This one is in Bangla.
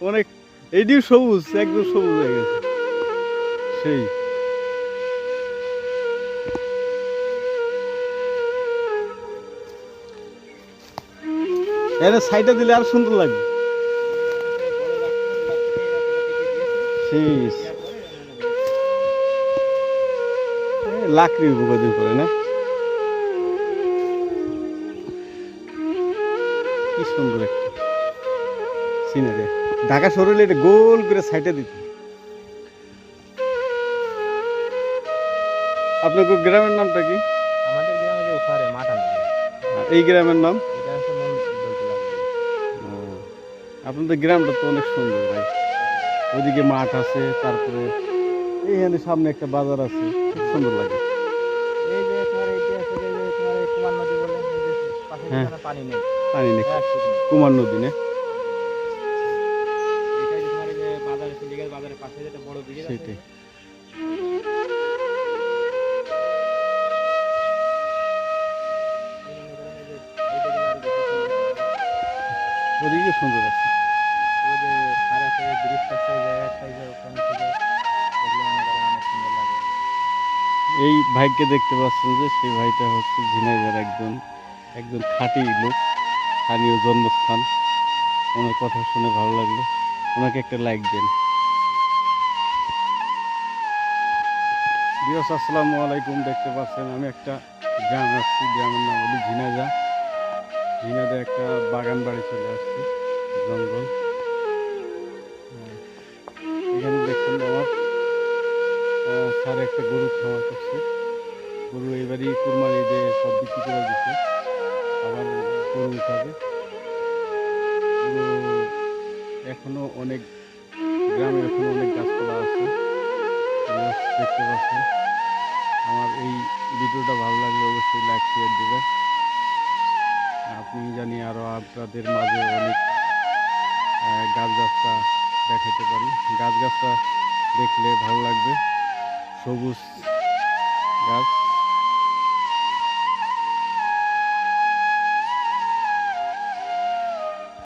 অনেক এইটিও সবুজ, একদম সবুজ হয়ে গেছে। সেই। এর সাইডে দিলে আর সুন্দর লাগবে। সেই। লাকড়ি কদিন পরে না? কি সুন্দর একটা সিনারি। ঢাকা শহরে এটা গোল করে সাইডে দিত। আপনার গ্রামের নামটা কি? আমাদের গ্রামে যে ওপারে মাঠ আছে এই গ্রামের নাম? আপনাদের গ্রামটা তো অনেক সুন্দর ভাই। ওইদিকে মাঠ আছে তারপরে এইখানে সামনে একটা বাজার আছে খুব সুন্দর লাগে। এই যে তোমার এই যে আছে যে যে তোমার এই কুমার নদী বলে হ্যাঁ। পানি নেই। পানি নেই। হ্যাঁ, কুমার নদী না? অনেক সুন্দর এই ভাইকে দেখতে পাচ্ছেন যে, সেই ভাইটা হচ্ছে ঝিনাইদার একজন একজন খাঁটি লোক, স্থানীয় জন্মস্থান। ওনার কথা শুনে ভালো লাগল। ওনাকে একটা লাইক দেন। বিয়স আসসালামু আলাইকুম। দেখতে পাচ্ছেন, আমি একটা গ্রাম আসছি। গ্রামের নাম হলো ঝিনাইদা ঝিনাইদা একটা বাগান বাড়ি চলে আসছি, জঙ্গল। এখানে দেখছেন আমার স্যার একটা গরু খাওয়া করছে। গরু এবারই কুরবানি দিয়ে সব বিক্রি করে দিচ্ছে আবার গরু উঠাবে। গরু এখনও অনেক, গ্রামে এখনও অনেক গাছপালা আছে। দেখতে পাচ্ছেন। আমার এই ভিডিওটা ভালো লাগলে অবশ্যই লাইক শেয়ার দেবেন। আপনি জানি আরও আপনাদের মাঝে অনেক গাছ গাছটা দেখাতে পারি। গাছ গাছটা দেখলে ভালো লাগবে। সবুজ গাছ।